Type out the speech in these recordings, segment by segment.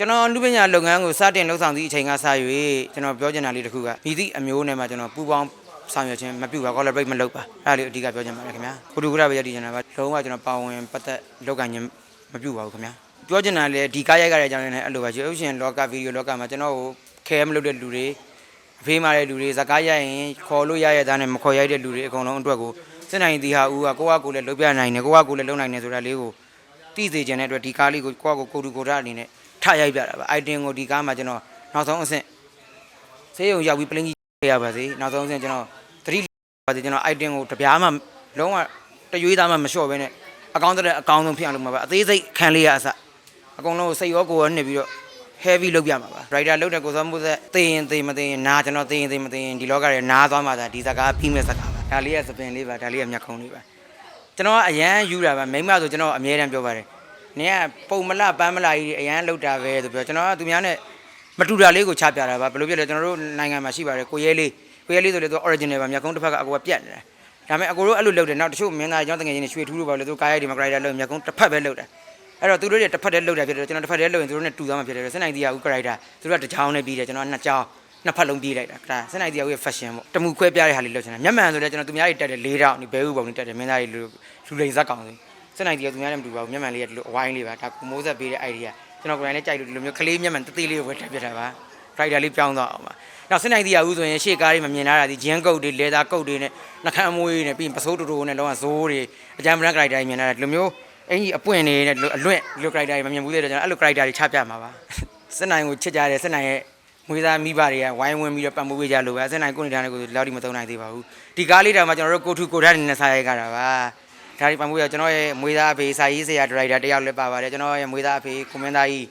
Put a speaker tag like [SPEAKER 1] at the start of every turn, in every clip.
[SPEAKER 1] ကျွန်တော်လူပညာလုပ်ငန်းကိုစတင်လှုပ်ဆောင်သည့်အချိန်ကစ၍ကျွန်တော်ပြောချင်တာလေးတစ်ခုကမိသည့်အမျိုးနဲ့မှကျွန်တော်ပူပေါင်းဆောင်ရွက်ခြင်းမပြုပါ collaborate မလုပ်ပါအဲ့ဒါလေးအဓိကပြောချင်ပါတယ်ခင်ဗျာကိုတူကရပဲရည်တည်ချင်တာပါလုံးဝကျွန်တော်ပါဝင်ပတ်သက်လုပ်ကင်ခြင်းမပြုပါဘူးခင်ဗျာပြောချင်တာလေဒီကားရိုက်ရတဲ့အကြောင်းလေးနဲ့အဲ့လိုပါကျွေးရှင်လောကဗီဒီယိုလောကမှာကျွန်တော်ကိုခဲမလုပ်တဲ့လူတွေအဖေးမာတဲ့လူတွေဇကားရိုက်ရင်ခေါ်လို့ရရတဲ့နဲ့မခေါ်ရိုက်တဲ့လူတွေအကုန်လုံးအတွက်ကိုစစ်နိုင်တီဟာဦးကကိုကကိုလည်းလုပ်ပြနိုင်တယ်ကိုကကိုလည်းလုပ်နိုင်တယ်ဆိုတာလေးကိုသိစေချင်တဲ့အတွက်ဒီကားလေးကိုကိုကကိုကိုတူကိုရအနေနဲ့ထ ရိုက်ပြတာပါ item ကိုဒီကားမှာကျွန်တော်နောက်ဆုံးအဆင့်ဆေးရုံရောက်ပြီးပလင်းကြီးရပါစေနောက်ဆုံးအဆင့်ကျွန်တော်သတိပါစေကျွန်တော် item ကိုတပြားမှလုံးဝတရွေးသားမှမလျှော့ဘဲနဲ့အကောင်းတဲ့အကောင်းဆုံးဖြစ်အောင်လုပ်မှာပါအသေးစိတ်ခံလေးရအစအကုန်လုံးစိတ်ရောကိုယ်ရောနှစ်ပြီးတော့ heavy လုပ်ပြမှာပါ writer လုပ်တဲ့ကိုစောမှုသက်သိရင်သိမသိရင်နာကျွန်တော်သိရင်သိမသိရင်ဒီလောကရဲ့နားသွားမှသာဒီစကားပြီးမဲ့စကားပါဒါလေးကစပင်လေးပါဒါလေးကမျက်ခုံးလေးပါကျွန်တော်ကအရန်ယူတာပါမိမဆိုကျွန်တော်အမြဲတမ်းပြောပါတယ် နင်ကပုံမလပန်းမလာကြီးအရန်လောက်တာပဲဆိုပြောကျွန်တော်ကသူများနဲ့မတူတာလေးကိုချပြတာပါဘယ်လိုဖြစ်လဲကျွန်တော်တို့နိုင်ငံမှာရှိပါတယ်ကိုရဲလေးကိုရဲလေးဆိုလေသူ original ပါမျက်ခုံးတစ်ဖက်ကအကူကပြတ်နေတာဒါပေမဲ့အကိုတို့အဲ့လိုလုပ်တယ်နောက်တချို့မင်းသားကျောင်းတငယ်ချင်းတွေရွှေထူးလို့ပါလို့သူကားရိုက်ဒီမှာ writer လုပ်မျက်ခုံးတစ်ဖက်ပဲလုပ်တယ်အဲ့တော့သူတို့တွေတစ်ဖက်တည်းလုပ်တာဖြစ်တယ်ကျွန်တော်တစ်ဖက်တည်းလုပ်ရင်သူတို့နဲ့တူသွားမှာဖြစ်တယ်စနေတီယာဦး character သူတို့ကတစ်ချောင်းနဲ့ပြီးတယ်ကျွန်တော်ကနှစ်ချောင်းနှစ်ဖက်လုံးပြေးလိုက်တာဒါစနေတီယာဦးရဲ့ fashion ပေါ့တမှုခွဲပြတဲ့ဟာလေးလုပ်ချင်တာမျက်မှန်ဆိုလည်းကျွန်တော်သူများတွေတက်တယ်၄တောင်ဒီဘဲဥပုံတွေတက်တယ်မင်းသားတွေလူလူလိန်ဇက်ကောင် စီစနေတီယာသူများနဲ့မတူပါဘူးမျက်မှန်လေးကဒီလိုအဝိုင်းလေးပါဒါကုမိုးဆက်ပေးတဲ့ idea ကျွန်တော်ကိုယ်တိုင်လည်းကြိုက်လို့ဒီလိုမျိုးကလေးမျက်မှန်တသေးလေးကိုဝယ်တက်ပြတာပါ character လေးပြောင်းသွားအောင်ပါနောက်စနေတီယာဦးဆိုရင်ရှေ့ကားတွေမမြင်လာတာဒီဂျင်းကုတ်တွေလေသာကုတ်တွေနဲ့နှခမ်းအမွေးတွေနဲ့ပြီးရင်ပစိုးတူတူနဲ့လောကဇိုးတွေအကြမ်းပန်း character တွေမြင်လာတာဒီလိုမျိုးအင်ကြီးအပွင့်နေနဲ့ဒီလိုအလွင့်ဒီလို character တွေမမြင်ဘူးသေးတယ်ကျွန်တော်အဲ့လို character တွေချပြမှာပါစနိုင်ကိုချစ်ကြတယ်စနိုင်ရဲ့မွေးသားမိဘတွေကဝိုင်းဝန်းပြီးတော့ပတ်မိုးပေးကြလို့ပဲစနိုင်ကိုနေတာနဲ့ကိုလောက်ဒီမသုံးနိုင်သေးပါဘူးဒီကားလေးတောင်မှကျွန်တော်တို့ကိုထူကိုထားနေနဲ့စားရိုက်ကြတာပါ ဒါဒီပတ်မိုးရကျွန်တော်ရဲ့မွေးသားအဖေစာရေးဆရာဒရိုက်တာတယောက်လည်းပါပါတယ်ကျွန်တော်ရဲ့မွေးသားအဖေကွန်မန်သားကြီး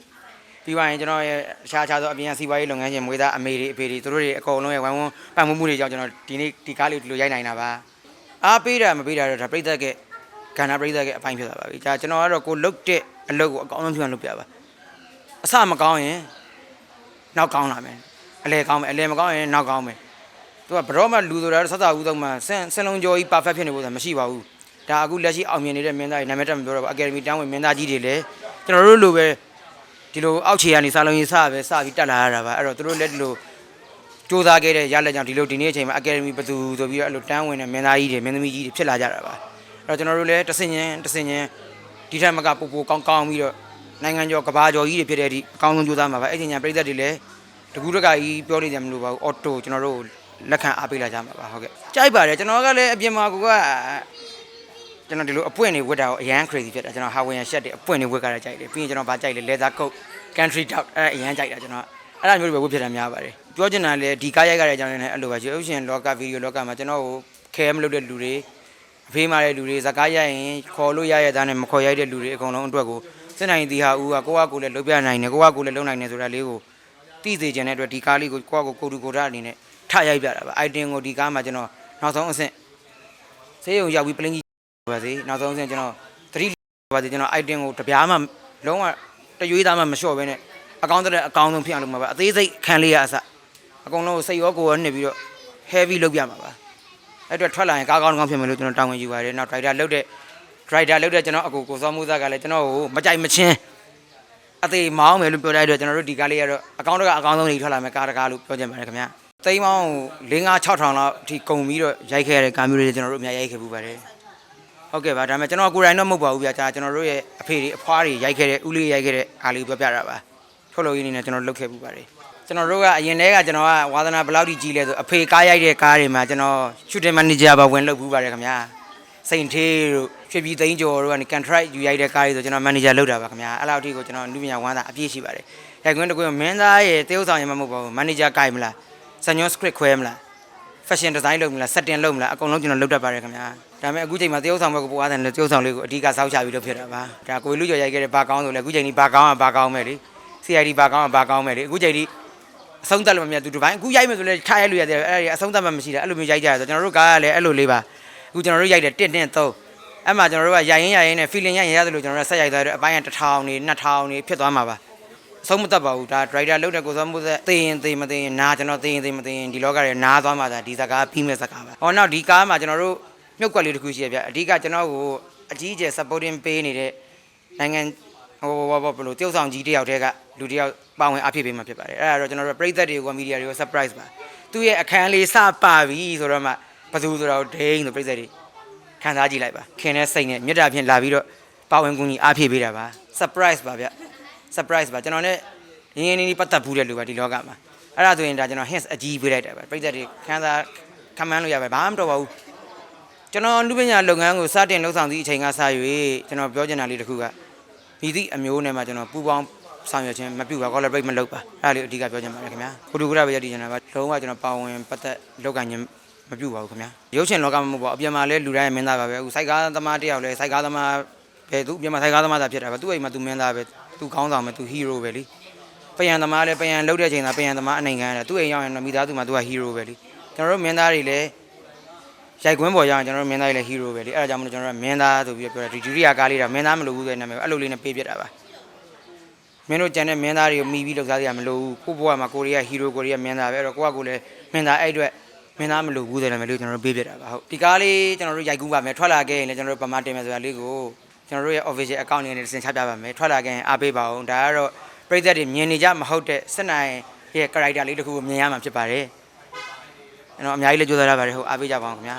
[SPEAKER 1] ပြီးသွားရင်ကျွန်တော်ရဲ့အခြားခြားသောအပြင်စီးပွားရေးလုပ်ငန်းရှင်မွေးသားအမေတွေအဖေတွေသူတို့တွေအကုန်လုံးရဲ့ဝိုင်းဝန်းပံ့ပိုးမှုတွေကြောင့်ကျွန်တော်ဒီနေ့ဒီကားလေးဒီလိုရိုက်နိုင်တာပါအားပေးတာမပေးတာတော့ဒါပြိသက်ကကဏ္ဍပြိသက်ကအပိုင်းဖြစ်သွားပါပြီဒါကျွန်တော်ကတော့ကိုလုတ်တဲ့အလုပ်ကိုအကောင်းဆုံးဖြစ်အောင်လုပ်ပြပါအစမကောင်းရင်နောက်ကောင်းလာမယ်အလဲကောင်းမယ်အလဲမကောင်းရင်နောက်ကောင်းမယ်သူကဘရော့မှလူဆိုတာဆက်စာဦးဆုံးမှစင်စင်လုံးကျော်ကြီး perfect ဖြစ်နေဖို့ဆိုတာမရှိပါဘူး ဒါအခုလက်ရှိအောင်မြင်နေတဲ့မင်းသားတွေနာမည်တက်မပြောတော့ဘူး academy တန်းဝင်မင်းသားကြီးတွေလည်းကျွန်တော်တို့လိုပဲဒီလိုအောက်ခြေကနေစာလုံးကြီးစပဲစပြီးတက်လာရတာပါအဲ့တော့သူတို့လည်းဒီလိုစူးစမ်းခဲ့တဲ့ရလက်ကြောင့်ဒီလိုဒီနေ့အချိန်မှာ academy ဘသူဆိုပြီးတော့အဲ့လိုတန်းဝင်တဲ့မင်းသားကြီးတွေမင်းသမီးကြီးတွေဖြစ်လာကြတာပါအဲ့တော့ကျွန်တော်တို့လည်းတဆင်ချင်းတဆင်ချင်းဒီထက်မကပိုပိုကောင်းကောင်းပြီးတော့နိုင်ငံကျော်ကဘာကျော်ကြီးတွေဖြစ်တဲ့အထိအကောင်းဆုံးစူးစမ်းမှာပါအဲ့ဒီညာပြည်သက်တွေလည်းတကူတကကြီးပြောနေကြမလို့ပါဘူးအော်တိုကျွန်တော်တို့လက်ခံအားပေးလာကြမှာပါဟုတ်ကဲ့ကြိုက်ပါတယ်ကျွန်တော်ကလည်းအပြင်မှာကိုက ကျွန်တော်ဒီလိုအပွင့်တွေဝတ်တာကိုအရန် crazy ဖြစ်တာကျွန်တော်ဟာဝီယန်ရှက်တွေအပွင့်တွေဝတ်ကြတာကြိုက်တယ်ပြီးရင်ကျွန်တော်ဗာကြိုက်လေ leather coat country dog အဲ့ဒါအရန်ကြိုက်တာကျွန်တော်အဲ့ဒါမျိုးတွေပဲဝတ်ဖြစ်တာများပါတယ်ပြောချင်တာလေဒီကားရိုက်ကြတဲ့အကြောင်းလေးနဲ့အဲ့လိုပါကျွေးရှင်လောကဗီဒီယိုလောကမှာကျွန်တော်ကိုခဲမလုပ်တဲ့လူတွေအဖေးမာတဲ့လူတွေဇကားရိုက်ရင်ခေါ်လို့ရရတဲ့နဲ့မခေါ်ရိုက်တဲ့လူတွေအကုန်လုံးအတွက်ကိုစစ်နိုင်တီဟာဦးကကိုကကိုလည်းလုပ်ပြနိုင်တယ်ကိုကကိုလည်းလုပ်နိုင်တယ်ဆိုတာလေးကိုသိစေချင်တဲ့အတွက်ဒီကားလေးကိုကိုကကိုကိုတူကိုရအနေနဲ့ထရိုက်ပြတာပါ item ကိုဒီကားမှာကျွန်တော်နောက်ဆုံးအဆင့်ဆေးရုံရောက်ပြီးပလင်းကြီး ပါစေနောက်ဆုံးအဆင့်ကျွန်တော်သတိပါစေကျွန်တော် item ကိုတပြားမှလုံးဝတရွေးသားမှမလျှော့ဘဲနဲ့အကောင်းတဲ့အကောင်းဆုံးဖြစ်အောင်လုပ်မှာပါအသေးစိတ်ခံလေးရအစအကုန်လုံးစိတ်ရောကိုယ်ရောနှစ်ပြီးတော့ heavy လုပ်ပြမှာပါအဲ့အတွက်ထွက်လာရင်ကားကောင်းကောင်းဖြစ်မယ်လို့ကျွန်တော်တောင်းဝင်ယူပါတယ်နောက် driver လုပ်တဲ့ driver လုပ်တဲ့ကျွန်တော်အကူကိုစောမှုသားကလည်းကျွန်တော်ကိုမကြိုက်မချင်းအသေးမောင်းမယ်လို့ပြောတဲ့အတွက်ကျွန်တော်တို့ဒီကားလေးကတော့အကောင်းတကအကောင်းဆုံးတွေထွက်လာမယ်ကားတကားလို့ပြောချင်ပါတယ်ခင်ဗျာသိမ်းပေါင်း၄၅6ထောင်လောက်အထိကုန်ပြီးတော့ရိုက်ခဲ့ရတဲ့ကားမျိုးတွေကျွန်တော်တို့အများရိုက်ခဲ့ပူပါတယ် ဟုတ်ကဲ့ပါဒါပေမဲ့ကျွန်တော်ကိုယ်တိုင်တော့မဟုတ်ပါဘူးဗျာဒါကျွန်တော်တို့ရဲ့အဖေတွေအဖွားတွေရိုက်ခဲ့တဲ့ဦးလေးရိုက်ခဲ့တဲ့အားလေးကိုပြောပြတာပါထုတ်လို့ရင်းနေနဲ့ကျွန်တော်လုပ်ခဲ့ပူပါတယ်ကျွန်တော်တို့ကအရင်တည်းကကျွန်တော်ကဝါသနာဘယ်လောက်ထိကြီးလဲဆိုအဖေကားရိုက်တဲ့ကားတွေမှာကျွန်တော် shooting manager ပါဝင်လုပ်ပူပါတယ်ခင်ဗျာစိန်သေးတို့ရွှေပြည်သိန်းကျော်တို့ကနေ contract ယူရိုက်တဲ့ကားတွေဆိုကျွန်တော် manager လုပ်တာပါခင်ဗျာအဲ့လောက်ထိကိုကျွန်တော်လူပညာဝမ်းသာအပြည့်ရှိပါတယ်ရိုက်ခွင်းတစ်ခွင်းမင်းသားရဲ့တေးဥဆောင်ရင်မဟုတ်ပါဘူး manager ကိုင်မလားစညွန် script ခွဲမလား fashion design လုပ်မလား setting လုပ်မလားအကုန်လုံးကျွန်တော်လုပ်တတ်ပါတယ်ခင်ဗျာဒါပေမဲ့အခုချိန်မှာတရုပ်ဆောင်ဘက်ကိုပို့အားတယ်လို့တရုပ်ဆောင်လေးကိုအဓိကစောက်ချပြီးလုပ်ဖြစ်တာပါဒါကိုလူကျော်ရိုက်ခဲ့တဲ့ဘာကောင်းဆိုလဲအခုချိန်ဒီဘာကောင်းอ่ะဘာကောင်းမဲ့လေ CID ဘာကောင်းอ่ะဘာကောင်းမဲ့လေအခုချိန်ဒီအဆုံးသက်လို့မမြတ်သူဒီပိုင်းအခုရိုက်မယ်ဆိုလဲထားရိုက်လို့ရတယ်အဲ့ဒီအဆုံးသက်မှမရှိတာအဲ့လိုမျိုးရိုက်ကြရဆိုကျွန်တော်တို့ကားကလည်းအဲ့လိုလေးပါအခုကျွန်တော်တို့ရိုက်တယ်1 1 3အဲ့မှာကျွန်တော်တို့ကရိုင်ရင်ရိုင်ရင်နဲ့ feeling ရိုင်ရင်ရတယ်လို့ကျွန်တော်တို့ဆက်ရိုက်သွားတယ်အပိုင်းက1000နေ2000နေဖြစ်သွားမှာပါအ ဆုံးမသက်ပါဘူးဒါ driver လုပ်တဲ့ကိုစောမှုသက်သိရင်သိမသိရင်နားကျွန်တော်သိရင်သိမသိရင်ဒီလောကရဲ့နားသွားမှာဒါဒီစကားပြီးမဲ့စကားပါဟောနောက်ဒီကားမှာကျွန်တော်တို့မြုပ်ကွက်လေးတစ်ခုရှိရဗျအဓိကကျွန်တော်ကိုအကြီးအကျယ် supporting ပေးနေတဲ့နိုင်ငံဟိုဘောဘောဘလို့တယောက်ဆောင်ကြီးတယောက်တည်းကလူတစ်ယောက်ပါဝင်အဖြစ်ပေးမှာဖြစ်ပါတယ်အဲ့ဒါတော့ကျွန်တော်တို့ပရိသတ်တွေကမီဒီယာတွေကို surprise ပါသူ့ရဲ့အခန်းလေးစပါပြီဆိုတော့မှဘယ်သူဆိုတော့ဒိန်းဆိုပရိသတ်တွေခံစားကြည့်လိုက်ပါခင်တဲ့စိတ်နဲ့မြတ်တာဖြင့်လာပြီးတော့ပါဝင်ကူညီအဖြစ်ပေးတာပါ surprise ပါဗျ surprise ပါကျွန်တော် ਨੇ ရင်းရင်းနှီးနှီးပတ်သက်ဘူးတဲ့လူပါဒီလောကမှာအဲ့ဒါဆိုရင်ဒါကျွန်တော် hints အကြီးပေးလိုက်တာပါပရိသတ်တွေခံစားခံမှန်းလို့ရပါဘာမှမတော့ပါဘူးကျွန်တော်လူပညာလုပ်ငန်းကိုစတင်လှုပ်ဆောင်သည့်အချိန်ကစ၍ကျွန်တော်ပြောချင်တာလေးတစ်ခုကမိသည့်အမျိုးနဲ့မှကျွန်တော်ပူပေါင်းဆောင်ရွက်ခြင်းမပြုပါ collaborate မလုပ်ပါအဲ့ဒါလေးအဓိကပြောချင်ပါတယ်ခင်ဗျာကိုတူကရပဲရည်တည်ချင်တာပါလုံးဝကျွန်တော်ပါဝင်ပတ်သက်လုပ်ကံခြင်းမပြုပါဘူးခင်ဗျာရုပ်ရှင်လောကမှာမဟုတ်ပါဘူးအပြင်မှာလည်းလူတိုင်းမင်းသားပါပဲအခုစိုက်ကားသမားတယောက်လည်းစိုက်ကားသမားပဲသူအပြင်မှာစိုက်ကားသမားသာဖြစ်တာပဲသူ့အိမ်မှာသူမင်းသားပဲ သူခေါင်းဆောင်ပဲသူ hero ပဲလीပယံသမားလည်းပယံလှုပ်တဲ့ချိန်သာပယံသမားအနေခံရတယ်သူ့အိမ်ရောက်ရင်တော့မိသားစုမှာသူက hero ပဲလीကျွန်တော်တို့မင်းသားတွေလည်းရိုက်ကွင်းပေါ်ရအောင်ကျွန်တော်တို့မင်းသားကြီးလည်း hero ပဲလေအဲ့ဒါကြောင့်မလို့ကျွန်တော်တို့ကမင်းသားဆိုပြီးတော့ပြောတာဒီဒုတိယကားလေးကမင်းသားမလို့ဘူးဆိုတဲ့နာမည်ကိုအဲ့လိုလေးနဲ့ပေးပြတာပါမင်းတို့ကြံတဲ့မင်းသားတွေကိုမိပြီးလောက်စားစရာမလိုဘူးကိုယ့်ဘဝမှာကိုရီးယား hero ကိုရီးယားမင်းသားပဲအဲ့တော့ကိုကကိုလည်းမင်းသားအဲ့အတွက်မင်းသားမလို့ဘူးဆိုတဲ့နာမည်လေးကိုကျွန်တော်တို့ပေးပြတာပါဟုတ်ဒီကားလေးကျွန်တော်တို့ရိုက်ကူးပါမယ်ထွက်လာခဲ့ရင်လည်းကျွန်တော်တို့ပမာတင်မယ်ဆိုတာလေးကို ကျွန်တော်တို့ရဲ့ official account လေးနဲ့တင်ချပြပါမယ်ထွက်လာခဲ့ရင်အားပေးပါအောင်ဒါကတော့ပြည်သက်တွေမြင်နေကြမဟုတ်တဲ့စစ်နိုင်ရဲ့ character လေးတစ်ခုကိုမြင်ရမှာဖြစ်ပါတယ်ကျွန်တော်အများကြီးလည်းကြိုးစားရပါတယ်ဟုတ်အားပေးကြပါအောင်ခင်ဗျာ